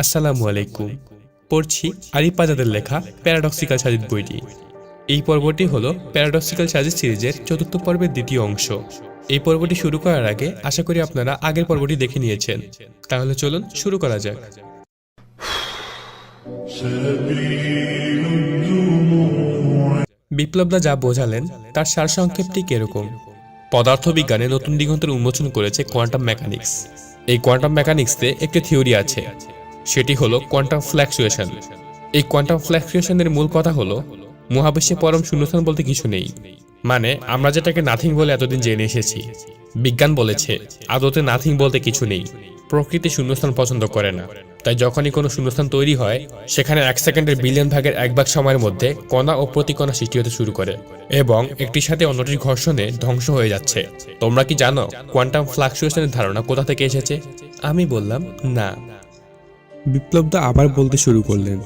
আসসালামু আলাইকুম। পড়ছি আরিফ আজাদের লেখা প্যারাডক্সিক্যাল সাজিদ বইটি। এই পর্বটি হলো প্যারাডক্সিক্যাল সাজিদ সিরিজের চতুর্থ পর্বের দ্বিতীয় অংশ। এই পর্বটি শুরু করার আগে আশা করি আপনারা আগের পর্বটি দেখে নিয়েছেন। তাহলে চলুন শুরু করা যাক। বিপ্লবদা যা বোঝালেন, তার সারসংক্ষেপটি কীরকম? পদার্থবিজ্ঞানে নতুন দিগন্তের উন্মোচন করেছে কোয়ান্টাম মেকানিক্স। এই কোয়ান্টাম মেকানিক্সে একটি থিওরি আছে। সেটি হলো কোয়ান্টাম ফ্ল্যাকচুয়েশন এই কোয়ান্টাম ফ্ল্যাকচুয়েশনের মূল কথা হলো, মহাবিশ্বে পরম শূন্যস্থান বলতে কিছু নেই। মানে আমরা যেটাকে নাথিং বলে এতদিন জেনে এসেছি। বিজ্ঞান বলেছে, আদতে নাথিং বলতে কিছু নেই। প্রকৃতি শূন্যস্থান পছন্দ করে না। তাই যখনই কোনো শূন্যস্থান তৈরি হয়, সেখানে এক সেকেন্ডের বিলিয়ন ভাগের এক ভাগ সময়ের মধ্যে কণা ও প্রতিকণা সৃষ্টি হতে শুরু করে এবং একটির সাথে অন্যটির ঘর্ষণে ধ্বংস হয়ে যাচ্ছে। তোমরা কি জানো কোয়ান্টাম ফ্লাকচুয়েশনের ধারণা কোথা থেকে এসেছে? আমি বললাম, না। বিপ্লবদা আবার বলতে শুরু করলেন।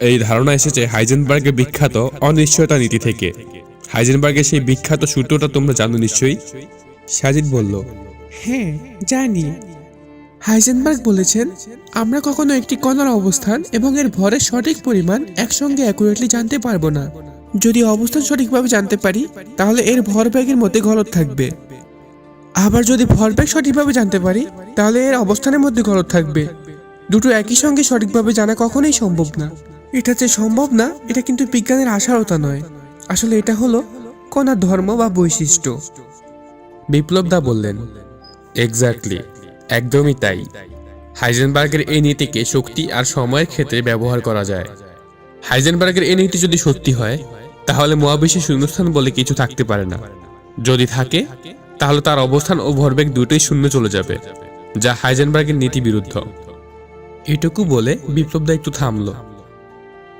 এই ধারণা এসেছে হাইজেনবার্গের বিখ্যাত অনিশ্চয়তা নীতি থেকে। হাইজেনবার্গের সেই বিখ্যাত সূত্রটা তোমরা জানো নিশ্চয়ই? সাজিদ বলল হ্যাঁ জানি। হাইজেনবার্গ বলেছেন, আমরা কখনো একটি কণার অবস্থান এবং এর ভরের সঠিক পরিমাণ একসঙ্গে অ্যাকুরেটলি জানতে পারব না। যদি অবস্থান সঠিকভাবে জানতে পারি, তাহলে এর ভরবেগের মধ্যে গলত থাকবে। আবার যদি ভরবেগ সঠিকভাবে জানতে পারি, তাহলে এর অবস্থানের মধ্যে গলত থাকবে। দুটো একই সঙ্গে সঠিকভাবে জানা কখনোই সম্ভব না। এটা যে সম্ভব না, এটা কিন্তু বিজ্ঞানের আশারতা নয়। আসলে এটা হলো কণার ধর্ম বা বৈশিষ্ট্য। বিপ্লবদা বললেন এক্স্যাক্টলি একদমই তাই। হাইজেনবার্গের এই নীতিকে শক্তি আর সময়ের ক্ষেত্রে ব্যবহার করা যায়। হাইজেনবার্গের এই নীতি যদি সত্যি হয়, তাহলে মহাবিশ্বে শূন্যস্থান বলে কিছু থাকতে পারে না। যদি থাকে, তাহলে তার অবস্থান ও ভরবেগ দুটোই শূন্য চলে যাবে, যা হাইজেনবার্গের নীতি বিরুদ্ধ। এটুকু বলে বিপ্লবদা একটু থামলো।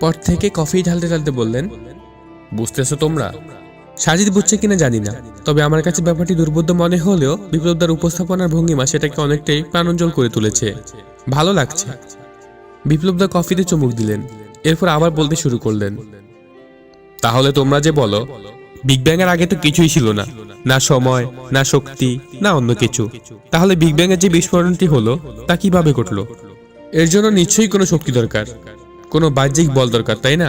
পর থেকে কফি ঢালতে ঢালতে বললেন, বুঝতেছো তোমরা? সাজিদ বুঝছে কিনা জানি না। তবে আমার কাছে ব্যাপারটি দুর্বোধ্য মনে হলেও বিপ্লবদার উপস্থাপনার ভঙ্গিমা সেটাকে অনেকটাই প্রাণোজ্জ্বল করে তুলেছে। ভালো লাগছে। বিপ্লবদা কফিতে চুমুক দিলেন, এরপর আবার বলতে শুরু করলেন, তাহলে তোমরা যে বলো, বিগ ব্যাং এর আগে তো কিছুই ছিল না। না সময়, না শক্তি, না অন্য কিছু। তাহলে বিগ ব্যাং এর যে বিস্ফোরণটি হলো, তা কীভাবে ঘটলো? এর জন্য নিশ্চয়ই কোনো শক্তি দরকার, কোনো বাহ্যিক বল দরকার, তাই না?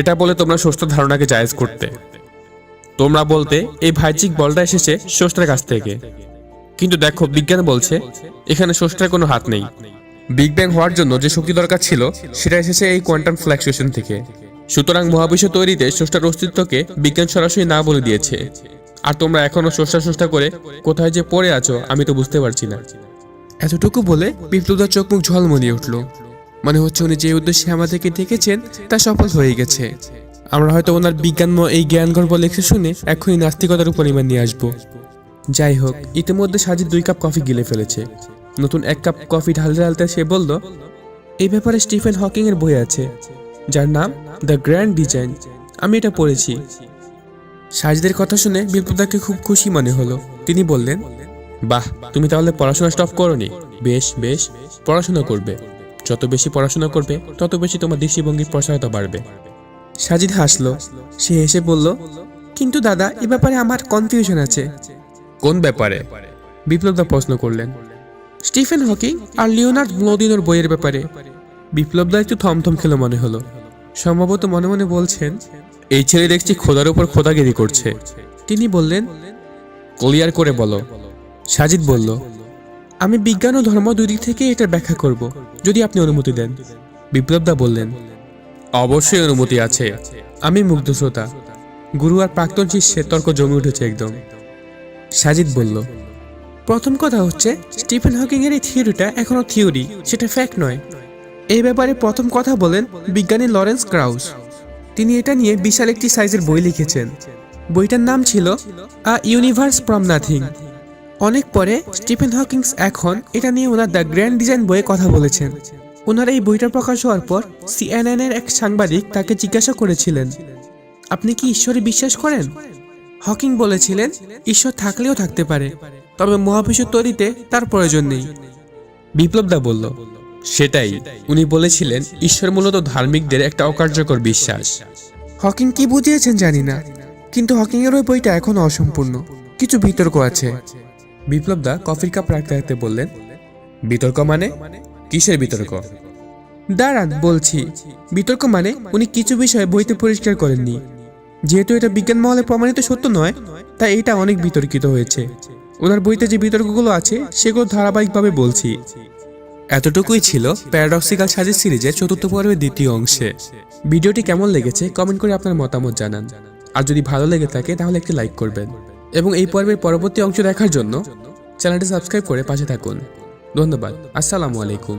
এটা বলে তোমরা ষষ্ঠ ধারণাকে জায়েজ করতে। তোমরা বলতে, এই বাহ্যিক বলটা এসেছে ষষ্ঠার কাছ থেকে। কিন্তু দেখো, বিজ্ঞান বলছে, এখানে ষষ্ঠার কোনো হাত নেই। বিগ ব্যাং হওয়ার জন্য যে শক্তি দরকার ছিল, সেটা এসেছে এই কোয়ান্টাম ফ্ল্যাকচুয়েশন থেকে। সুতরাং মহাবিশ্ব তৈরিতে ষষ্ঠার অস্তিত্বকে বিজ্ঞান সরাসরি না বলে দিয়েছে। আর তোমরা এখনও ষষ্ঠা ষষ্ঠা করে কোথায় যে পড়ে আছো, আমি তো বুঝতে পারছি না। এতটুকু বলে বিপ্লবদার চোখ মুখ ঝলমলিয়ে উঠল। মনে হচ্ছে উনি যে উদ্দেশ্যে আমাদেরকে ডেকেছেন, তা সফল হয়ে গেছে। আমরা হয়তো ওনার বিজ্ঞানময় এই জ্ঞান গর্ব লেখা শুনে এখনই নাস্তিকতার উপর ইমান নিয়ে আসব। যাই হোক, ইতিমধ্যে সাজিদ দুই কাপ কফি গিলে ফেলেছে। নতুন এক কাপ কফি ঢালতে ঢালতে সে বলল, এই ব্যাপারে স্টিফেন হকিং এর বই আছে, যার নাম দ্য গ্র্যান্ড ডিজাইন। আমি এটা পড়েছি। সাজিদের কথা শুনে বিপ্লবদাকে খুব খুশি মনে হলো। তিনি বললেন বাহ তুমি তাহলে পড়াশোনা স্টপ করনি। বেশ বেশ পড়াশোনা করবে। যত বেশি পড়াশোনা করবে তত বেশি তোমার দৃষ্টিভঙ্গির প্রসারতা বাড়বে। সাজিদ হাসলো। সে হেসে বলল কিন্তু দাদা এ ব্যাপারে আমার কনফিউশন আছে। কোন ব্যাপারে? বিপ্লবদা প্রশ্ন করলেন। স্টিফেন হকিং আর লিওনার্ড ব্লোদিনোর বইয়ের ব্যাপারে। বিপ্লবদা একটু থমথম খেলো মনে হলো। সম্ভবত মনে মনে বলছেন এই ছেলে দেখছি খোদার উপর খোদাগিরি করছে। তিনি বললেন ক্লিয়ার করে বলো। সাজিদ বলল আমি বিজ্ঞান ও ধর্ম দুই দিক থেকে এটা ব্যাখ্যা করব যদি আপনি অনুমতি দেন। বিপ্লবদা বললেন অবশ্যই অনুমতি আছে। আমি মুগ্ধ শ্রোতা। গুরু আর প্রাক্তন শিষ্যের তর্ক জমে উঠেছে একদম। সাজিদ বলল প্রথম কথা হচ্ছে স্টিফেন হকিং এর এই থিওরিটা এখনও থিওরি সেটা ফ্যাক্ট নয়। এই ব্যাপারে প্রথম কথা বলেন বিজ্ঞানী লরেন্স ক্রাউস। তিনি এটা নিয়ে বিশাল একটি সাইজের বই লিখেছেন। বইটার নাম ছিল আ ইউনিভার্স ফ্রম নাথিং। অনেক পরে স্টিফেন হকিংস এখন এটা নিয়ে ওনার দ্য গ্র্যান্ড ডিজাইন বইয়ে কথা বলেছেন। ওনার এই বইটা প্রকাশ হওয়ার পর সিএনএন এর এক সাংবাদিক তাকে জিজ্ঞাসা করেছিলেন, আপনি কি ঈশ্বরে বিশ্বাস করেন? হকিং বলেছিলেন, ঈশ্বর থাকলেও থাকতে পারে, তবে মহাবিশ্ব তৈরিতে তার প্রয়োজন নেই। বিপ্লবদা বলল, সেটাই। উনি বলেছিলেন, ঈশ্বর মূলত ধার্মিকদের একটা অকার্যকর বিশ্বাস। হকিং কি বুঝিয়েছেন জানি না, কিন্তু হকিং এর ওই বইটা এখনও অসম্পূর্ণ। কিছু বিতর্ক আছে। বিপ্লবদা কফির কাপ রাখতে রাখতে বললেন বিতর্ক মানে? কিসের বিতর্ক? দাঁড়ান বলছি। বিতর্ক মানে উনি কিছু বিষয়ে বইতে পরিষ্কার করেননি। যেহেতু এটা বিজ্ঞান মহলে প্রমাণিত সত্য নয় তাই এটা অনেক বিতর্কিত হয়েছে। ওনার বইতে যে বিতর্কগুলো আছে সেগুলো ধারাবাহিকভাবে বলছি। এতটুকুই ছিল প্যারাডক্সিক্যাল সাজেস সিরিজের চতুর্থ পর্বের দ্বিতীয় অংশে। ভিডিওটি কেমন লেগেছে কমেন্ট করে আপনার মতামত জানান। আর যদি ভালো লেগে থাকে তাহলে একটি লাইক করবেন। এবং এই পর্বের পরবর্তী অংশ দেখার জন্য চ্যানেলটি সাবস্ক্রাইব করে পাশে থাকুন। ধন্যবাদ। আসসালামু আলাইকুম।